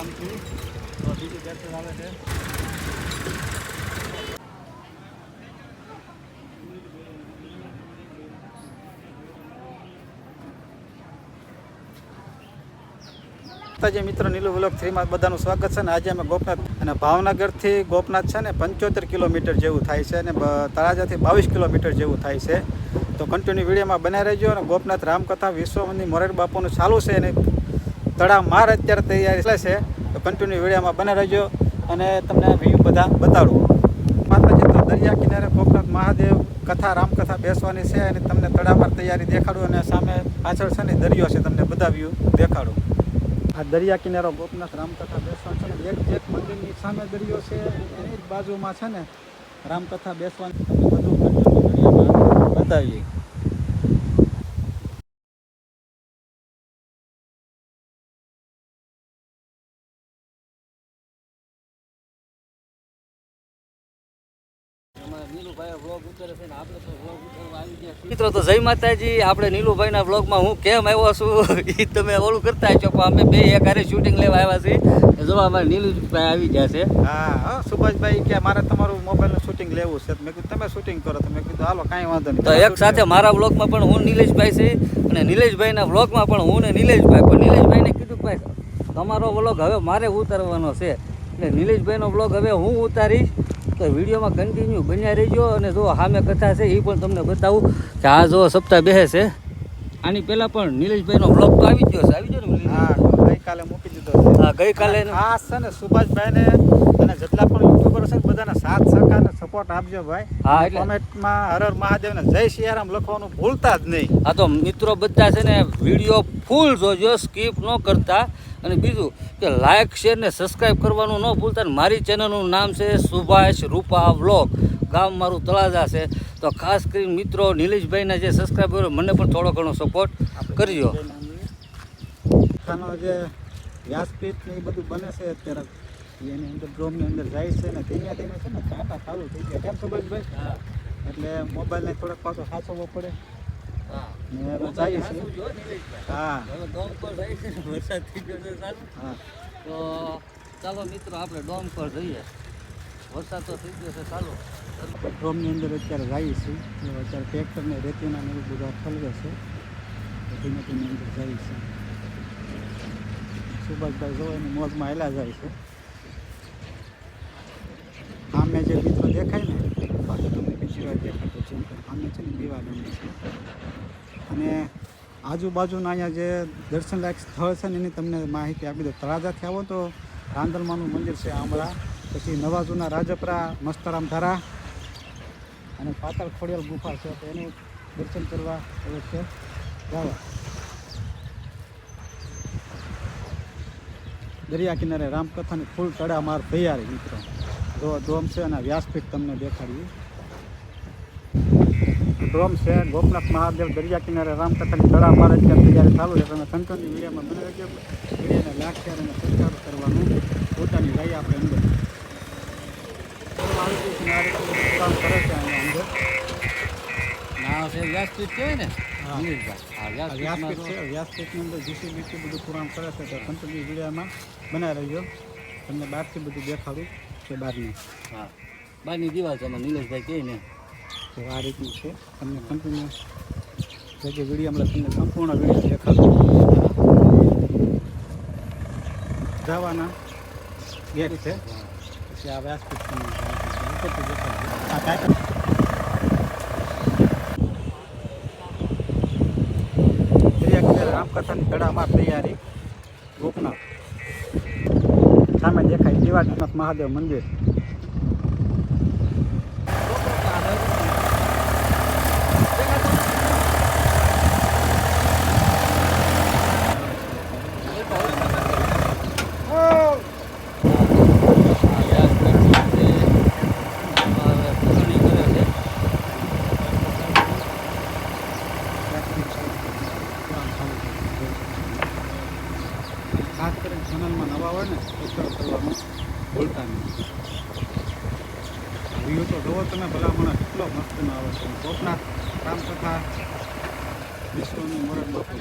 કામથી બીજું ગેસ આવે છે. માતાજી, મિત્રો, નીલુ વ્લોક થ્રીમાં બધાનું સ્વાગત છે ને આજે અમે ગોપનાથ અને ભાવનગરથી ગોપનાથ છે ને પંચોતેર કિલોમીટર જેવું થાય છે અને તળાજાથી બાવીસ કિલોમીટર જેવું થાય છે. તો કન્ટિન્યુ વિડીયોમાં બન્યા રહેજો અને ગોપનાથ રામકથા વિશ્વ મંદિર મોરેડ બાપુનું ચાલુ છે એને તળાવ માર અત્યારે તૈયારી ચાલે છે. તો કન્ટિન્યુ વિડીયોમાં બને રહેજો અને તમને વ્યૂ બધા બતાડું. માતાજી તો દરિયા કિનારે ગોપનાથ મહાદેવ કથા, રામકથા બેસવાની છે અને તમને તડામાર તૈયારી દેખાડું અને સામે પાછળ છે ને દરિયો છે, તમને બધા વ્યૂ દેખાડું. આ દરિયા કિનારો ગોપનાથ રામકથા બેસવાનું છે એક એક મંદિરની સામે દરિયો છે, એની જ બાજુમાં છે ને રામકથા બેસવાની. તમને બધું બતાવીએ. મિત્રો તો જય માતાજી આપણે નીલુભાઈના વ્લોગમાં હું કેમ આવ્યો છું એ તમે ઓલું કરતા છો પણ અમે બે એક હારે શૂટિંગ લેવા આવ્યા છીએ. જો અમારે નીલુભાઈ આવી ગયા છે. હા હા સુભાષભાઈ કે મારે તમારું મોબાઈલનું શૂટિંગ લેવું છે. મેં કીધું તમે શૂટિંગ કરો તો મેં કીધું હાલો કાંઈ વાંધો નહીં. તો એક સાથે મારા વ્લોગમાં પણ હું નિલેશભાઈ છે અને નિલેશભાઈના વ્લોગમાં પણ હું ને નિલેશભાઈ. પણ નિલેશભાઈને કીધું કે ભાઈ તમારો વ્લોગ હવે મારે ઉતારવાનો છે. એટલે નિલેશભાઈનો વ્લોગ હવે હું ઉતારીશ તો વિડીયોમાં કન્ટિન્યુ બન્યા રહેજો અને જો સામે કથા છે એ પણ તમને બતાવું કે આ જો સપ્તાહ બેસે છે. આની પહેલાં પણ નીલેશભાઈનો વ્લોગ તો આવી ગયો છે. આવી ગયો ને હા? ગઈકાલે મૂકી દીધો હા ગઈકાલે ખાસ છે ને સુભાષભાઈને અને જેટલા પણ યુટ્યુબર છે બધાને સાથ સહકાર સપોર્ટ આપજો ભાઈ. હા, એટલે- કોમેન્ટમાં હર હર મહાદેવને જય સિયારામ લખવાનું ભૂલતા જ નહીં. આ તો મિત્રો બધા છે ને વીડિયો ફૂલ જોજો સ્કીપ ન કરતા. અને બીજું કે લાઇક શેર ને સબસ્ક્રાઇબ કરવાનું ન ભૂલતા અને મારી ચેનલનું નામ છે સુભાષ રૂપા વ્લોગ ગામ મારું તળાજા છે. તો ખાસ કરીને મિત્રો નિલેશભાઈના જે સબસ્ક્રાઈબર મને પણ થોડો ઘણો સપોર્ટ કરજો. જે વ્યાસપીઠ ને એ બધું બને છે અત્યારે. એની અંદર ડ્રોમની અંદર જાય છે ને ધીમે ધીમે છે ને કાંટા ચાલુ થઈ ગયા. કેમ સુભાષભાઈ એટલે મોબાઈલને થોડોક પાછો સાચવવો પડે. ને જઈએ છીએ હા વરસાદ થઈ ગયો છે સારું હા. તો ચાલો મિત્રો આપણે ડોમ પર જઈએ. વરસાદ તો થઈ ગયો છે ચાલો. ડ્રોમની અંદર અત્યારે જાય છીએ અત્યારે ટ્રેક્ટરને રેતીના ને એવું બધા ઠલવે છે. ધીમે ધીમે અંદર જાય છે. સુભાષભાઈ જો એની મોજમાં હેલા જાય છે. સામે જે મિત્રો દેખાય ને બાકી બીજી વાર દેખાતો છે આમે છે ને દીવા ગમે છે અને આજુબાજુના અહીંયા જે દર્શનલાયક સ્થળ છે ને એની તમને માહિતી આપી દો તળાજાથી આવો તો રાંદલમાનું મંદિર છે આમળા, પછી નવા જૂના રાજપરા, મસ્તરામ ધારા અને પાતાળ ખોડિયાલ ગુફા છે. તો એનું દર્શન કરવા અવશ્ય જાઓ. દરિયા કિનારે રામકથાની ફૂલ તડામાર તૈયારી, મિત્રો. ડોમ છે અને વ્યાસપીઠ તમને દેખાડ્યું ડોમ છે ગોપનાથ મહાદેવ દરિયા કિનારે રામકથાની મારે છે તૈયારી ચાલુ છે. તમે સંતોની વિડીયોમાં બને રહેજો વિડીયોને લાખ શેર અને સબસ્ક્રાઈબ કરવાનું પોતાની લઈ આપણે અંદર છે કામ કરે છે અંદર. છે વ્યાસપીઠ કહેવાય ને? વ્યાસપીઠ છે વ્યાસપીઠની અંદર જીસીબીથી બધું પુરાણ કરે છે તો વિડીયોમાં બનાવી રહેજો તમને બહારથી બધું દેખાડું કે બહારની. હા. બારની દિવાલ છે નિલેશભાઈ કહે ને. તો આ રીતનું છે. તમને કન્ટિન્યુ જે જે વિડીયોમાં તમને સંપૂર્ણ વીડિયો દેખાડું. જવાના. ગેટ છે પછી આ વ્યાસપીઠ રામકથાની તડામાં તૈયારી. ગોપનાથ સામે દેખાય દિવાળીનાથ મહાદેવ મંદિર ખાસ કરીને ચેનલમાં નવા હોય ને સબસ્ક્રાઈબ કરવાનું ભૂલતા નહીં. વ્યૂ તો જોવો તમે ભલામણ કેટલો મસ્તનો આવે છે. ગોપનાથ, રામકથા, વિશ્વનું મોરડ બાપુ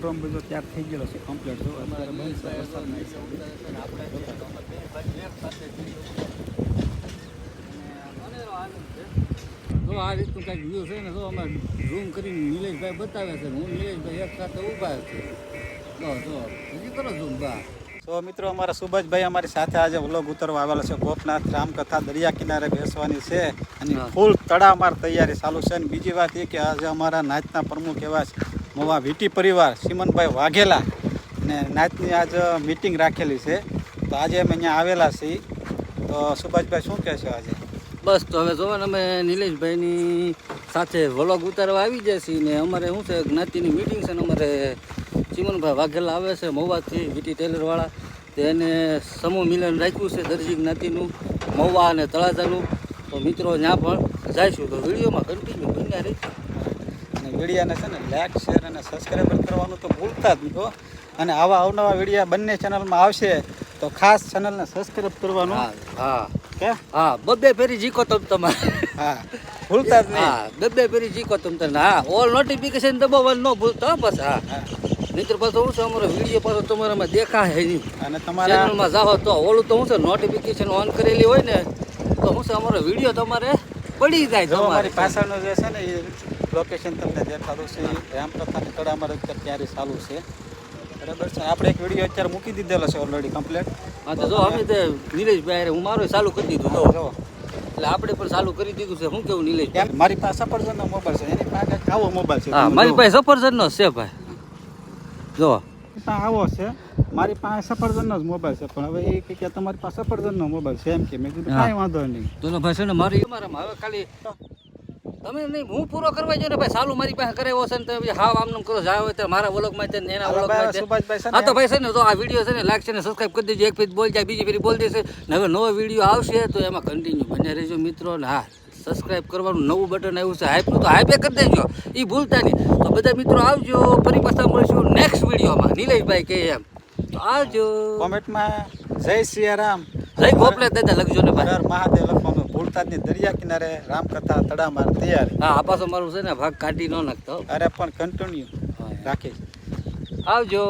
ડ્રોમ બધો ત્યાર થઈ ગયેલો છે કમ્પ્લીટ જો અત્યારે બંધ છે વરસાદના તો આ રીતનું કાંઈક વ્યૂ છે ને તો અમે ઝૂમ કરીને નિલેશભાઈ બતાવે છે હું નિલેશભાઈ એક સાથે ઊભા છે. તો તો હજી કરો ઝૂમ બા. તો મિત્રો અમારા સુભાષભાઈ અમારી સાથે આજે વ્લોગ ઉતરવા આવેલા છે. ગોપનાથ રામકથા દરિયા કિનારે બેસવાની છે અને ફૂલ તડામાર તૈયારી ચાલુ છે. અને બીજી વાત એ કે આજે અમારા નાચના પ્રમુખ એવા છે. મોવા વીટી પરિવાર સિમનભાઈ વાઘેલા ને નાતની આજ મિટિંગ રાખેલી છે. તો આજે અમે અહીંયા આવેલા છીએ. તો સુભાષભાઈ, શું કહે છે આજે? બસ, તો હવે જોવો ને, અમે નિલેશભાઈની સાથે વ્લોગ ઉતારવા આવી જાય છીએ ને અમારે શું છે, જ્ઞાતિની મિટિંગ છે ને અમારે ચિમનભાઈ વાઘેલા આવે છે મહુવાથી વીટી ટેલરવાળા. તેને સમૂહ મિલન રાખ્યું છે દરજી જ્ઞાતિનું મહુવા અને તળાજાનું. તો મિત્રો, ત્યાં પણ જઈશું. તો વિડીયોમાં કન્ટિન્યુ બન્યા રહી અને વિડીયાને છે ને લાઈક શેર અને સબસ્ક્રાઈબર કરવાનું તો ભૂલતા જ નહીં હો. અને આવા અવનવા વિડીયા બંને ચેનલમાં આવશે તો ખાસ ચેનલને સબસ્ક્રાઈબ કરવાનું. હા હા. કે? હા બબ્બે ફેરી જીકો તમ તમારે. હા ભૂલતા જ નહીં. હા બબ્બે ફેરી જીકો તમ તને હા ઓલ નોટિફિકેશન દબાવવાનું ન ભૂલતા બસ હા. હા. મિત્ર પાછો હું છે અમારો વીડિયો પાછો તમારામાં દેખાય નહીં. અને તમારા ચેનલમાં જાઓ તો ઓલું તો શું છે નોટિફિકેશન ઓન કરેલી હોય ને તો શું છે અમારો વીડિયો તમારે પડી જાય જો પાછળનો જે છે ને એ લોકેશન તમને દેખાડું છે રામકથાની તળામાં અત્યારે ત્યારે ચાલુ છે. બરાબર છે? આપણે એક વીડિયો અત્યારે મૂકી દીધેલો છે ઓલરેડી કમ્પ્લીટ હા તો જો અમે તે નિલેશભાઈ હું મારો ચાલુ કરી દીધું જો. જો. એટલે આપણે પણ ચાલુ કરી દીધું છે. શું કેવું નીલેશ મારી પાસે સફરજનનો મોબાઈલ છે. એની પાસે આવો મોબાઈલ છે. હા મારી પાસે સફરજનનો છે ભાઈ. જો. આવો છે. મારી પાસે સફરજનનો જ મોબાઈલ છે પણ હવે એ કે તમારી પાસે સફરજનનો મોબાઈલ છે એમ કે. મેં કીધું. કાંઈ વાંધો નહીં. તો ભાઈ છે ને મારી અમારામાં હવે ખાલી તમે નહીં હું પૂરો કરવા જો ને ભાઈ સાલું મારી પાસે કરાવ્યો છે ને તમે હાવ આમ નામ કરો જાવ હોય ત્યારે મારા વ્લોગમાં છે ને એના વ્લોગમાં છે. હા તો ભાઈ છે ને તો આ વીડિયો છે ને લાઈક છે ને સબસ્ક્રાઈબ કરી દેજો એક ફેરી બોલ જાય બીજી ફેરી બોલ દેશે. ને હવે નવો વીડિયો આવશે તો એમાં કન્ટિન્યુ બને રહેજો મિત્રો ને હા સબસ્ક્રાઈબ કરવાનું નવું બટન આવ્યું છે હાઈપનું તો હાઈપે કરી દેજો એ ભૂલતા નહીં. તો બધા મિત્રો આવજો ફરી પાછા મળીશું નેક્સ્ટ વિડીયોમાં નિલેશભાઈ કે એમ. તો આવજો. કોમેન્ટમાં જય સિયારામ. જય ગોપલે દાદા લખજો ને ભાઈ. મહાદેવ લખવાનું. ભૂલતા જ દરિયા કિનારે રામકથા તડામાર તૈયાર. હા આ પાછો મારું છે ને ભાગ કાઢી ન નાખતો અરે પણ કન્ટિન્યુ રાખીશ. આવજો.